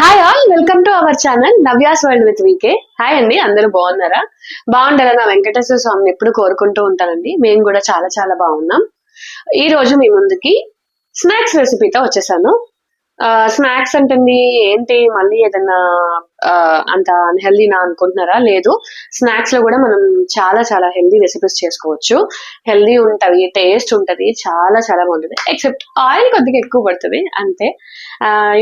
Hi all welcome to our channel Navya's world with VK hi అండి అందరూ బాగున్నారా? బాగుండాలని నా వెంకటేశ్వర స్వామిని ఎప్పుడు కోరుకుంటూ ఉంటానండి. మేము కూడా చాలా చాలా బాగున్నాం. ఈ రోజు మీ ముందుకి స్నాక్స్ రెసిపీతో వచ్చేసాను. స్నాక్స్ అంటుంది ఏంటి? మళ్ళీ ఏదైనా అంత అన్హెల్దీనా అనుకుంటున్నారా? లేదు. స్నాక్స్లో కూడా మనం చాలా చాలా హెల్దీ రెసిపీస్ చేసుకోవచ్చు. హెల్దీ ఉంటది టేస్ట్ ఉంటది చాలా చాలా బాగుంటది. ఎక్సెప్ట్ ఆయిల్ కొద్దిగా ఎక్కువ పడుతుంది అంతే.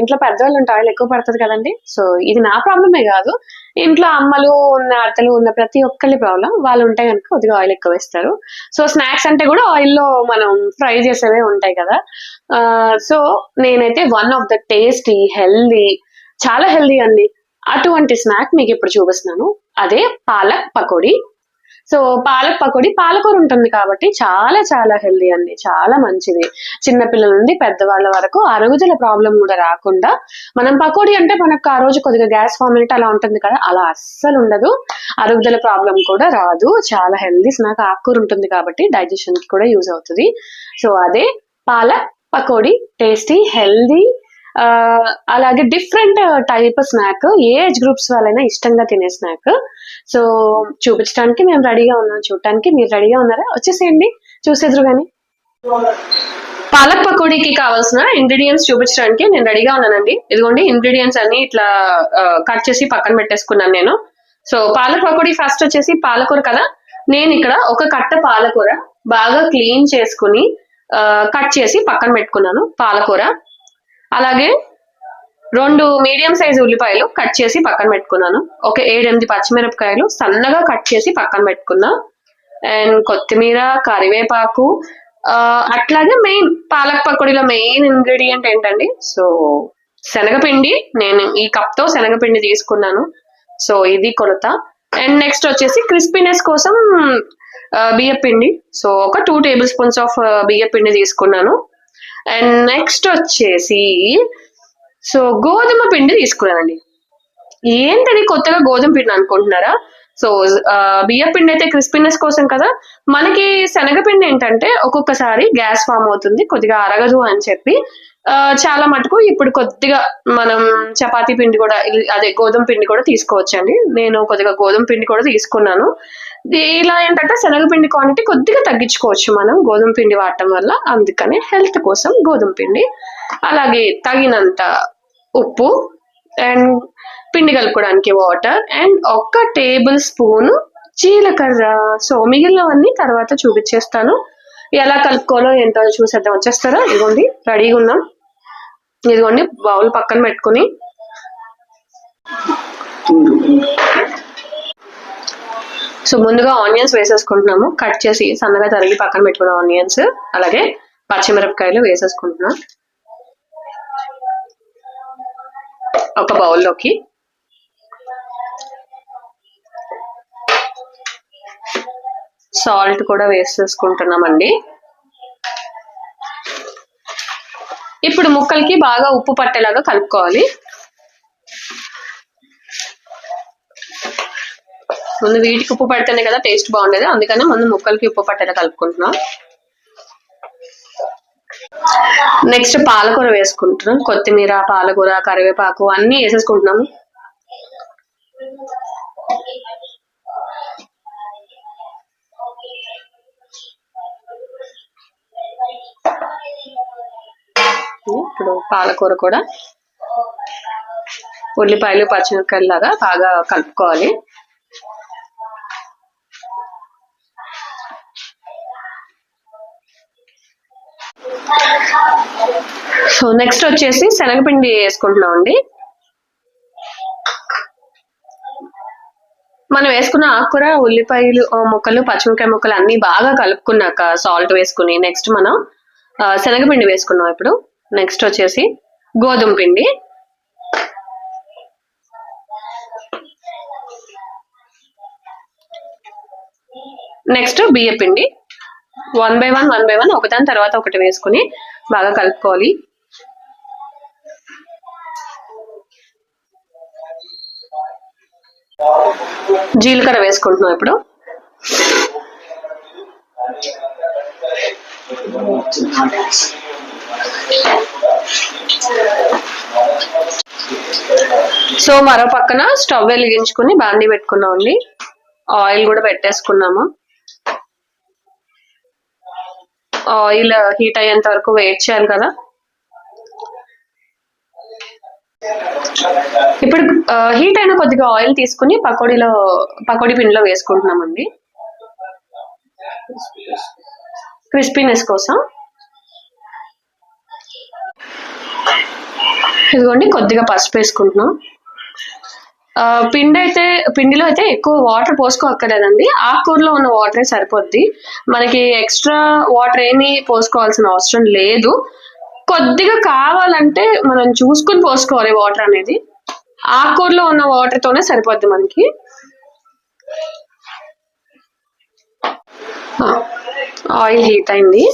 ఇంట్లో పెద్దవాళ్ళు ఉంటే ఆయిల్ ఎక్కువ పడుతుంది కదండి. సో ఇది నా ప్రాబ్లమే కాదు. ఇంట్లో అమ్మలు ఉన్న అత్తలు ఉన్న ప్రతి ఒక్కరి ప్రాబ్లం వాళ్ళు ఉంటే కనుక కొద్దిగా ఆయిల్ ఎక్కువ వేస్తారు. సో స్నాక్స్ అంటే కూడా ఆయిల్లో మనం ఫ్రై చేసేవే ఉంటాయి కదా. సో నేనైతే one of the tasty healthy చాలా హెల్దీ అండి. అటువంటి స్నాక్ మీకు ఇప్పుడు చూపిస్తున్నాను. అదే పాలక్ పకోడీ. సో పాలక్ పకోడీ పాలకూర ఉంటుంది కాబట్టి చాలా చాలా హెల్దీ అండి. చాలా మంచిది. చిన్నపిల్లల నుండి పెద్దవాళ్ళ వరకు అరుగుదల ప్రాబ్లం కూడా రాకుండా మనం పకోడీ అంటే మనకు ఆ రోజు కొద్దిగా గ్యాస్ ఫార్మేట్ అలా ఉంటుంది కదా అలా అస్సలు ఉండదు. అరుగుదల ప్రాబ్లం కూడా రాదు. చాలా హెల్దీ స్నాక్ ఆకుకూర ఉంటుంది కాబట్టి డైజెషన్కి కూడా యూజ్ అవుతుంది. సో అదే పాలక్ పకోడీ టేస్టీ హెల్దీ అలాగే డిఫరెంట్ టైప్ స్నాక్ ఏ ఏజ్ గ్రూప్స్ వాళ్ళైనా ఇష్టంగా తినే స్నాక్ సో చూపించడానికి మేము రెడీగా ఉన్నాం. చూడటానికి మీరు రెడీగా ఉన్నారా? వచ్చేసేయండి. చూసేద్దరు కానీ పాలక్ పకోడీకి కావాల్సిన ఇంగ్రీడియంట్స్ చూపించడానికి నేను రెడీగా ఉన్నానండి. ఇదిగోండి ఇంగ్రీడియంట్స్ అన్ని ఇట్లా కట్ చేసి పక్కన పెట్టేసుకున్నాను నేను. సో పాలక్ పకోడీ ఫస్ట్ వచ్చేసి పాలకూర కదా? నేను ఇక్కడ ఒక కట్ట పాలకూర బాగా క్లీన్ చేసుకుని కట్ చేసి పక్కన పెట్టుకున్నాను పాలకూర. అలాగే రెండు మీడియం సైజ్ ఉల్లిపాయలు కట్ చేసి పక్కన పెట్టుకున్నాను. ఒక ఏడెనిమిది పచ్చిమిరపకాయలు సన్నగా కట్ చేసి పక్కన పెట్టుకున్నా. అండ్ కొత్తిమీర కరివేపాకు అట్లాగే మెయిన్ పాలక్ పకోడీలో మెయిన్ ఇంగ్రీడియంట్ ఏంటండి? సో శనగపిండి. నేను ఈ కప్తో శనగపిండి తీసుకున్నాను. సో ఇది కొలత. అండ్ నెక్స్ట్ వచ్చేసి క్రిస్పీనెస్ కోసం బియ్య పిండి సో ఒక టూ టేబుల్ స్పూన్స్ ఆఫ్ బియ్య పిండి తీసుకున్నాను. అండ్ నెక్స్ట్ వచ్చేసి సో గోధుమ పిండి తీసుకున్నానండి. ఏంటది కొత్తగా గోధుమ పిండి అనుకుంటున్నారా? సో బియ్య పిండి అయితే క్రిస్పీనెస్ కోసం కదా. మనకి శనగపిండి ఏంటంటే ఒక్కొక్కసారి గ్యాస్ ఫామ్ అవుతుంది కొద్దిగా అరగదు అని చెప్పి. చాలా మటుకు ఇప్పుడు కొద్దిగా మనం చపాతీ పిండి కూడా అదే గోధుమ పిండి కూడా తీసుకోవచ్చండి. నేను కొద్దిగా గోధుమ పిండి కూడా తీసుకున్నాను. ఇలా ఏంటంటే శనగపిండి క్వాంటిటీ కొద్దిగా తగ్గించుకోవచ్చు మనం గోధుమ పిండి వాడటం వల్ల. అందుకని హెల్త్ కోసం గోధుమ పిండి అలాగే తగినంత ఉప్పు అండ్ పిండి కలుపుకోవడానికి వాటర్ అండ్ ఒక్క టేబుల్ స్పూన్ జీలకర్ర. సో మిగిలినవన్నీ తర్వాత చూపించేస్తాను. ఎలా కలుపుకోవాలో ఏంటో చూసేద్దాం. వచ్చేస్తారా? ఇదిగోండి రెడీగా ఉన్నాం ఇదిగోండి బౌల్ పక్కన పెట్టుకుని. సో ముందుగా ఆనియన్స్ వేసేసుకుంటున్నాము. కట్ చేసి సన్నగా తరిగి పక్కన పెట్టుకున్న ఆనియన్స్ అలాగే పచ్చిమిరపకాయలు వేసేసుకుంటున్నాం. ఒక బౌల్లోకి. సాల్ట్ కూడా వేసేసుకుంటున్నామండి. ఇప్పుడు ముక్కలకి బాగా ఉప్పు పట్టేలాగా కలుపుకోవాలి. ముందు వీటికి ఉప్పు పడితేనే కదా టేస్ట్ బాగుండేది. అందుకని ముందు ముక్కలకి ఉప్పు పట్టేలా కలుపుకుంటున్నాం. నెక్స్ట్ పాలకూర వేసుకుంటున్నాం. కొత్తిమీర పాలకూర కరివేపాకు అన్ని వేసేసుకుంటున్నాము ఇప్పుడు పాలకూర కూడా ఉల్లిపాయలు పచ్చిమిరపకాయలు లాగా బాగా కలుపుకోవాలి. సో నెక్స్ట్ వచ్చేసి శనగపిండి వేసుకుంటున్నాం అండి మనం వేసుకున్న ఆకుకూర ఉల్లిపాయలు ముక్కలు పచ్చిమిరకాయ ముక్కలు అన్ని బాగా కలుపుకున్నాక సాల్ట్ వేసుకుని నెక్స్ట్ మనం శనగపిండి వేసుకున్నాం ఇప్పుడు. నెక్స్ట్ వచ్చేసి గోధుమ పిండి. నెక్స్ట్ బియ్య పిండి one by one one by one ఒకదాని తర్వాత ఒకటి వేసుకుని బాగా కలుపుకోవాలి. జీలకర్ర వేసుకుంటున్నాం ఇప్పుడు? సో మరో పక్కన స్టవ్ వెలిగించుకుని బాండి పెట్టుకున్నామండి ఆయిల్ కూడా పెట్టేసుకున్నాము. ఆయిల్ హీట్ అయ్యేంత వరకు వెయిట్ చేయాలి కదా. ఇప్పుడు హీట్ అయిన కొద్దిగా ఆయిల్ తీసుకుని పకోడీలో పకోడీ పిండిలో వేసుకుంటున్నామండి. క్రిస్పీనెస్ కోసం. ఇదిగోండి కొద్దిగా పసుపు వేసుకుంటున్నాం. పిండి అయితే పిండిలో అయితే ఎక్కువ వాటర్ పోసుకోక్కర్లేదండి. ఆకుకూరలో ఉన్న వాటరే సరిపోద్ది. మనకి ఎక్స్ట్రా వాటర్ ఏమీ పోసుకోవాల్సిన అవసరం లేదు. కొద్దిగా కావాలంటే మనం చూసుకుని పోసుకోవాలి వాటర్ అనేది. ఆకుకూరలో ఉన్న వాటర్ తోనే సరిపోద్ది మనకి. ఆయిల్ హీట్ అయింది.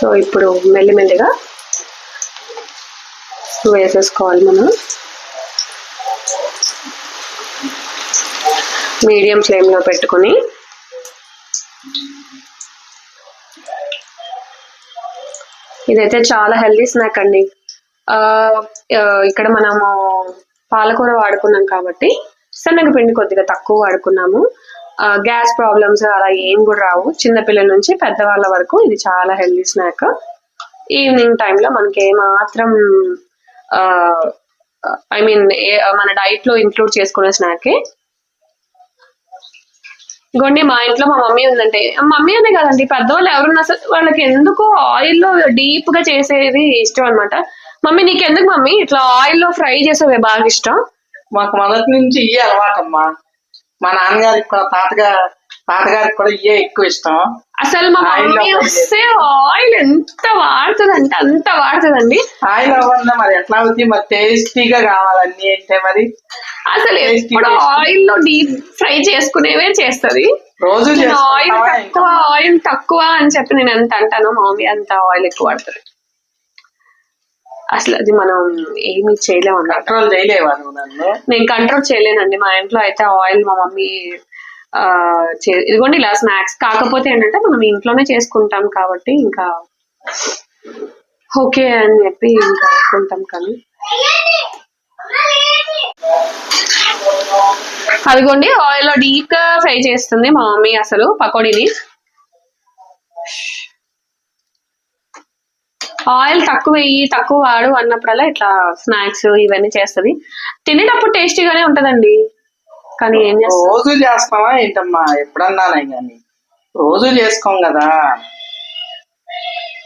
సో ఇప్పుడు మెల్లిమెల్లిగా వేసేసుకోవాలి మనం. మీడియం ఫ్లేమ్లో పెట్టుకొని. ఇదైతే చాలా హెల్దీ స్నాక్ అండి. ఆ, ఇక్కడ మనము పాలకూర వాడుకున్నాం కాబట్టి శనగపిండి కొద్దిగా తక్కువ వాడుకున్నాము. గ్యాస్ ప్రాబ్లమ్స్ అలా ఏం కూడా రావు. చిన్నపిల్లల నుంచి పెద్దవాళ్ళ వరకు ఇది చాలా హెల్దీ స్నాక్. ఈవినింగ్ టైంలో మనకి ఏమాత్రం ఐ మీన్ మన డైట్లో ఇంక్లూడ్ చేసుకునే స్నాకే. ఇంకోండి మా ఇంట్లో మా మమ్మీ ఉందంటే. మమ్మీ అనే కదండి పెద్దవాళ్ళు ఎవరున్నా సరే వాళ్ళకి ఎందుకు ఆయిల్లో డీప్గా చేసేది ఇష్టం అన్నమాట. మమ్మీ నీకెందుకు మమ్మీ? ఇట్లా ఆయిల్లో ఫ్రై చేసేవి బాగా ఇష్టం. మాకు మొదటి నుంచి ఇయ్యి అలవాటమ్మా. మా నాన్నగారికి కూడా తాతగా తాతగారికి కూడా ఇయ్యే ఎక్కువ ఇష్టం. అసలు మా మమ్మీ వస్తే ఆయిల్ ఎంత వాడుతుంది అంటే అంత వాడుతుందండి. ఆయిల్ అవ్వకుండా మరి ఎట్లా అవుతుంది మరి టేస్టీగా కావాలన్నీ అంటే మరి? అసలు ఎప్పుడు. ఆయిల్లో డీప్ ఫ్రై చేసుకునేవే చేస్తది. రోజు ఆయిల్ తక్కువ ఆయిల్ తక్కువ అని చెప్పి నేను ఎంత అంటాను. మా మమ్మీ అంత ఆయిల్ ఎక్కువ వాడుతుంది. అసలు అది మనం ఏమీ చేయలేము కంట్రోల్ చేయలేవా నేను కంట్రోల్ చేయలేనండి. మా ఇంట్లో అయితే ఆయిల్ మా మమ్మీ ఇదిగోండి ఇలా స్నాక్స్ కాకపోతే ఏంటంటే మనం ఇంట్లోనే చేసుకుంటాం కాబట్టి ఇంకా ఓకే అని చెప్పి ఇంకా అనుకుంటాం కానీ. అదిగోండి ఆయిల్లో డీప్గా ఫ్రై చేస్తుంది మా మమ్మీ అసలు పకోడీని. ఆయిల్ తక్కువ వేయి తక్కువ వాడు అన్నప్పుడల్లా ఇట్లా స్నాక్స్ ఇవన్నీ చేస్తది. తినేటప్పుడు టేస్టీగానే ఉంటదండి. కానీ ఏం చేస్తాం రోజు చేస్తావా ఏంటమ్మా? ఎప్పుడన్నానే కానీ రోజు చేసుకోం కదా.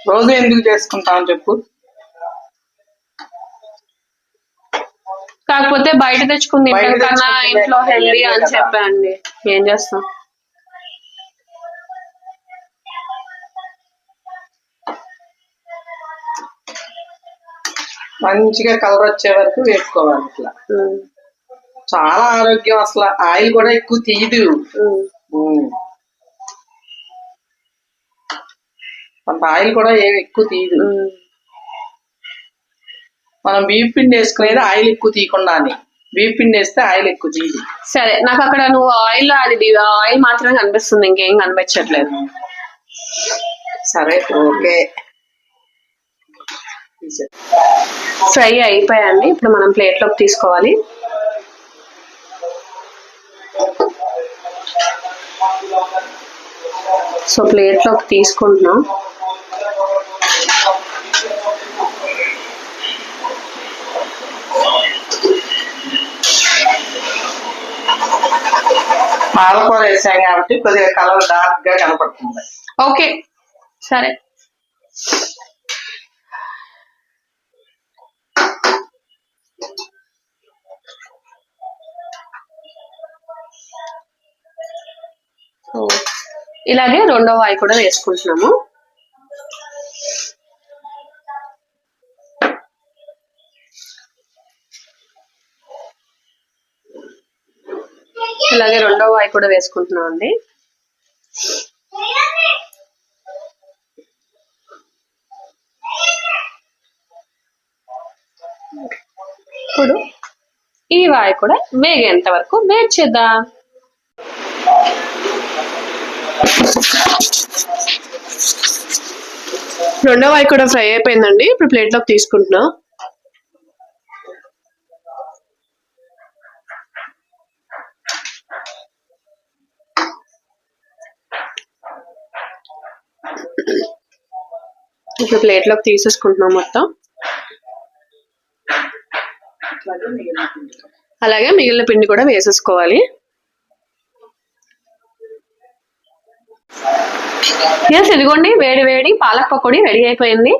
రోజు ఎందుకు చేసుకుంటాం చెప్పు. కాకపోతే బయట కన్నా తెచ్చుకుని ఇంట్లో హెల్దీ అని. చెప్పండి ఏం చేస్తాం? మంచిగా కలర్ వచ్చే వరకు వేసుకోవాలి ఇట్లా. ఉమ్, చాలా ఆరోగ్యం అసలు. ఆయిల్ కూడా ఎక్కువ తీయదు. కొంత ఆయిల్ కూడా ఏమి ఎక్కువ తీయదు. మనం బియ్యం పిండి వేసుకునేది ఆయిల్ ఎక్కువ తీయకుండానే. బియ్యం పిండి వేస్తే ఆయిల్ ఎక్కువ తీయదు. సరే నాకు అక్కడ నువ్వు ఆయిల్ అది ఆయిల్ మాత్రమే కనిపిస్తుంది ఇంకేం కనిపించట్లేదు. సరే ఓకే. ఫ్రై అయిపోయాయండి. ఇప్పుడు మనం ప్లేట్లోకి తీసుకోవాలి. సో ప్లేట్లోకి తీసుకుంటున్నాం. పాలకూర వేసాం కాబట్టి కొద్దిగా కలర్ డార్క్గా కనపడుతుంది. ఓకే సరే. సో, ఇలాగే రెండో వాయి కూడా వేసుకుంటున్నాము. ఇలాగే రెండో వాయి కూడా వేసుకుంటున్నాం అండి. ఇప్పుడు ఈ వాయి కూడా వేగేంత వరకు వేట్ రెండవ అవి కూడా ఫ్రై అయిపోయిందండి. ఇప్పుడు ప్లేట్లోకి తీసుకుంటున్నా. ఇప్పుడు ప్లేట్లోకి తీసేసుకుంటున్నాం మొత్తం. అలాగే మిగిలిన పిండి కూడా వేసేసుకోవాలి. ఎస్ ఇదిగోండి వేడి వేడి పాలక్ పకోడీ రెడీ అయిపోయింది.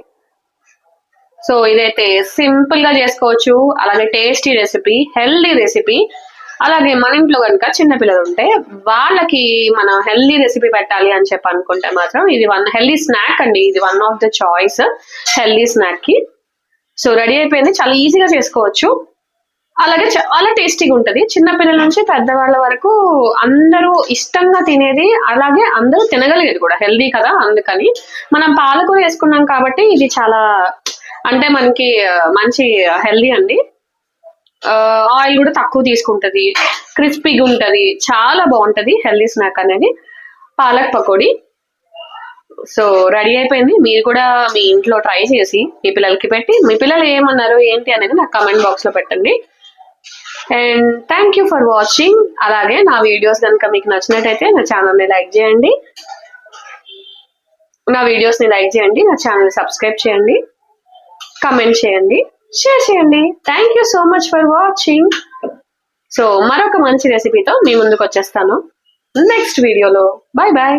సో ఇదైతే సింపుల్గా చేసుకోవచ్చు. అలాగే టేస్టీ రెసిపీ హెల్దీ రెసిపీ. అలాగే మన ఇంట్లో కనుక చిన్నపిల్లలు ఉంటే వాళ్ళకి మనం హెల్దీ రెసిపీ పెట్టాలి అని చెప్పి అనుకుంటే మాత్రం ఇది వన్ హెల్దీ స్నాక్ అండి. ఇది one of the choice healthy స్నాక్కి. So ready అయిపోయింది. చాలా ఈజీగా చేసుకోవచ్చు. అలాగే చాలా టేస్టీగా ఉంటుంది. చిన్నపిల్లల నుంచి పెద్దవాళ్ళ వరకు అందరూ ఇష్టంగా తినేది అలాగే అందరూ తినగలిగేది కూడా. హెల్దీ కదా అందుకని. మనం పాలకూర వేసుకున్నాం కాబట్టి ఇది చాలా అంటే మనకి మంచి హెల్దీ అండి. ఆయిల్ కూడా తక్కువ తీసుకుంటది. క్రిస్పీగా ఉంటది. చాలా బాగుంటది హెల్దీ స్నాక్ అనేది. పాలక్ పకోడీ. సో రెడీ అయిపోయింది. మీరు కూడా మీ ఇంట్లో ట్రై చేసి మీ పిల్లలకి పెట్టి మీ పిల్లలు ఏమన్నారు ఏంటి అనేది నాకు కమెంట్ బాక్స్లో పెట్టండి. And thank you for watching అలాగే నా వీడియోస్ కనుక మీకు నచ్చినట్టయితే నా ఛానల్ని లైక్ చేయండి. నా వీడియోస్ని లైక్ చేయండి నా ఛానల్ని సబ్స్క్రైబ్ చేయండి కమెంట్ చేయండి షేర్ చేయండి. Thank you so much for watching so మరొక మంచి రెసిపీతో మీ ముందుకు వచ్చేస్తాను. నెక్స్ట్ వీడియోలో బాయ్ బాయ్